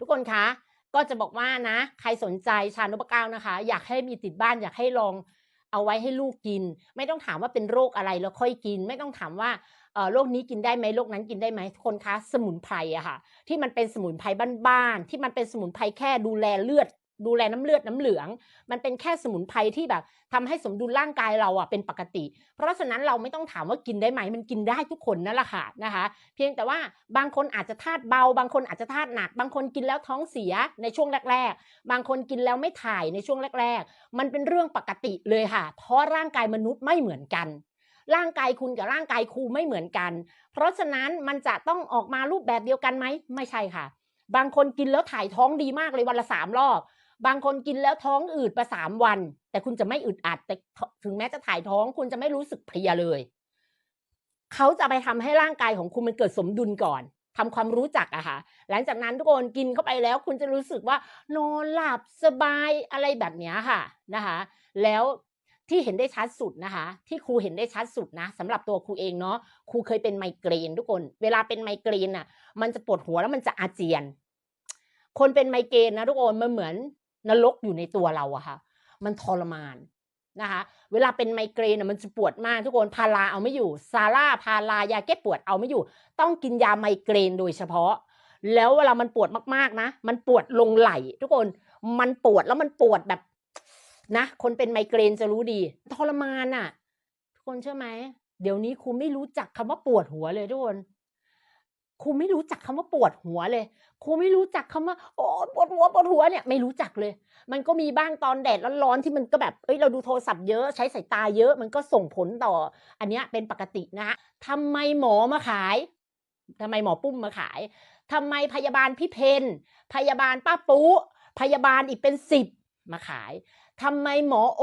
ทุกคนคะก็จะบอกว่านะ ใครสนใจชานพเก้านะคะ อยากให้มีติดบ้านอยากให้ลองเอาไว้ให้ลูกกิน ไม่ต้องถามว่าเป็นโรคอะไรแล้วค่อยกิน ไม่ต้องถามว่าเออโรคนี้กินได้ไหมโรคนั้นกินได้ไหมคนคะสมุนไพรอะค่ะ ที่มันเป็นสมุนไพรบ้านๆที่มันเป็นสมุนไพรแค่ดูแลเลือด ดูแลน้ำเลือดน้ำเหลือง มันเป็นแค่สมุนไพรที่แบบทำให้สมดุลร่างกายเราอะเป็นปกติ เพราะฉะนั้นเราไม่ต้องถามว่ากินได้ไหมมันกินได้ทุกคนนั่นแหละค่ะนะคะ เพียงแต่ว่าบางคนอาจจะธาตุเบา บางคนอาจจะธาตุหนัก บางคนกินแล้วท้องเสียในช่วงแรก ๆ บางคนกินแล้วไม่ถ่ายในช่วงแรก ๆ มันเป็นเรื่องปกติเลยค่ะ เพราะร่างกายมนุษย์ไม่เหมือนกันร่างกายคุณกับร่างกายครูไม่เหมือนกัน เพราะฉะนั้นมันจะต้องออกมารูปแบบเดียวกันไหม ไม่ใช่ค่ะ บางคนกินแล้วถ่ายท้องดีมากเลยวันละสามรอบ บางคนกินแล้วท้องอืดไปสามวัน แต่คุณจะไม่อึดอัดแต่ถึงแม้จะถ่ายท้องคุณจะไม่รู้สึกเพลียเลยเขาจะไปทำให้ร่างกายของคุณมันเกิดสมดุลก่อนทำความรู้จักอะค่ะ หลังจากนั้นทุกคนกินเข้าไปแล้ว คุณจะรู้สึกว่านอนหลับสบายอะไรแบบนี้ค่ะนะคะ แล้วที่เห็นได้ชัดสุดนะคะ ที่ครูเห็นได้ชัดสุดนะสำหรับตัวครูเองเนาะครูเคยเป็นไมเกรนทุกคน เวลาเป็นไมเกรนอะมันจะปวดหัวแล้วมันจะอาเจียน คนเป็นไมเกรนนะทุกคนมันเหมือน นรกอยู่ในตัวเราอะค่ะ มันทรมานนะคะ เวลาเป็นไมเกรนมันจะปวดมากทุกคนพาราเอาไม่อยู่ ซาร่าพารายาแก้ปวดเอาไม่อยู่ ต้องกินยาไมเกรนโดยเฉพาะ แล้วเวลามันปวดมากๆนะ มันปวดลงไหล ทุกคนมันปวดแล้วมันปวดแบบนะคนเป็นไมเกรนจะรู้ดีทรมานอะทุกคนเชื่อไหมเดี๋ยวนี้ครูไม่รู้จักคำว่าปวดหัวเลยทุกคน ครูไม่รู้จักคำว่าปวดหัวเลย ครูไม่รู้จักคำว่าโอ้ปวดหัวปวดหัวเนี่ยไม่รู้จักเลย มันก็มีบ้างตอนแดดร้อนๆที่มันก็แบบเอ้ยเราดูโทรศัพท์เยอะใช้สายตาเยอะมันก็ส่งผลต่อ อันเนี้ยเป็นปกตินะฮะทำไมหมอมาขายทำไมหมอปุ้มมาขายทำไมพยาบาลพี่เพนพยาบาลป้าปูพยาบาลอีกเป็นสิบมาขายทำไมหมอโอ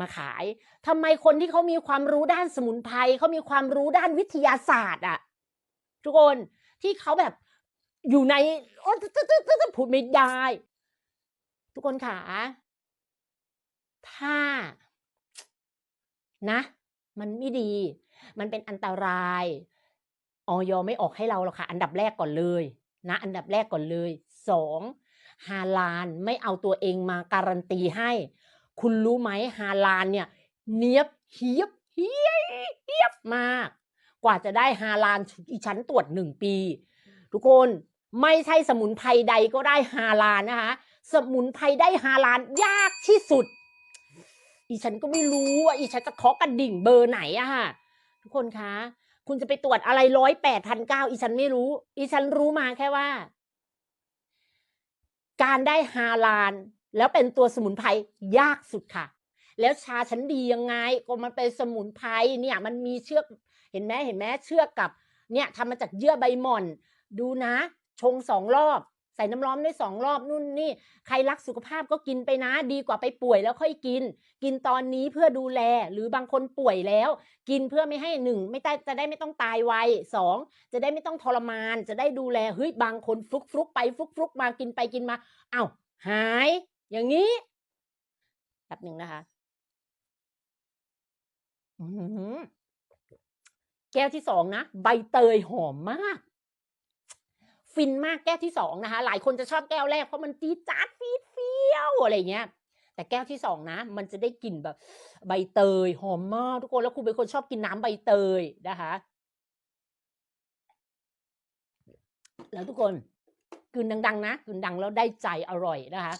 มาขายทำไมคนที่เขามีความรู้ด้านสมุนไพรเขามีความรู้ด้านวิทยาศาสตร์อะ ทุกคนที่เขาแบบอยู่ในโอ้พูดไม่ได้ ทุกคนขาถ้า นะ มันไม่ดี มันเป็นอันตรายออยไม่ออกให้เราหรอกค่ะ อันดับแรกก่อนเลย นะ อันดับแรกก่อนเลยสองฮาลานไม่เอาตัวเองมาการันตีให้ คุณรู้ไหมฮาลานเนี่ย เนียบเฮียบเฮียเฮียบมาก กว่าจะได้ฮาลานอีชั้นตรวจหนึ่งปี ทุกคนไม่ใช่สมุนไพรใดก็ได้ฮาลานนะคะ สมุนไพรได้ฮาลานยากที่สุด อีฉันก็ไม่รู้ว่าอีฉันจะเคาะกระดิ่งเบอร์ไหนอะค่ะ ทุกคนคะ คุณจะไปตรวจอะไรร้อยแปดพันเก้าอีฉันไม่รู้ อีฉันรู้มาแค่ว่า การได้ฮาลานแล้วเป็นตัวสมุนไพรยากสุดค่ะ แล้วชาฉันดียังไง ก็มันเป็นสมุนไพรเนี่ย มันมีเชือกเห็นไหมเห็นไหมเชือกกับ เนี่ยทำมาจากเยื่อใบหม่อน ดูนะ ชงสองรอบ ใส่น้ำร้อนได้สองรอบนู่นนี่ ใครรักสุขภาพก็กินไปนะ ดีกว่าไปป่วยแล้วค่อยกิน กินตอนนี้เพื่อดูแล หรือบางคนป่วยแล้ว กินเพื่อไม่ให้หนึ่งไม่ได้จะได้ไม่ต้องตายไวสองจะได้ไม่ต้องทรมาน จะได้ดูแลเฮ้ยบางคนฟลุกฟลุกไปฟลุกฟลุกมากินไปกินมา เอ้าหาย อย่างนี้แป๊บหนึ่งนะคะ แก้วที่สองนะ ใบเตยหอมมาก ฟินมากแก้วที่สองนะคะ หลายคนจะชอบแก้วแรกเพราะมันจี๊ดจ๊าดฟีดเฟี้ยวอะไรเงี้ย แต่แก้วที่สองนะ มันจะได้กลิ่นแบบ ใบเตยหอมมากทุกคนแล้วคุณเป็นคนชอบกินน้ำใบเตยนะคะ แล้วทุกคนกลืนดัง ๆ นะกลืนดังแล้วได้ใจอร่อยนะคะ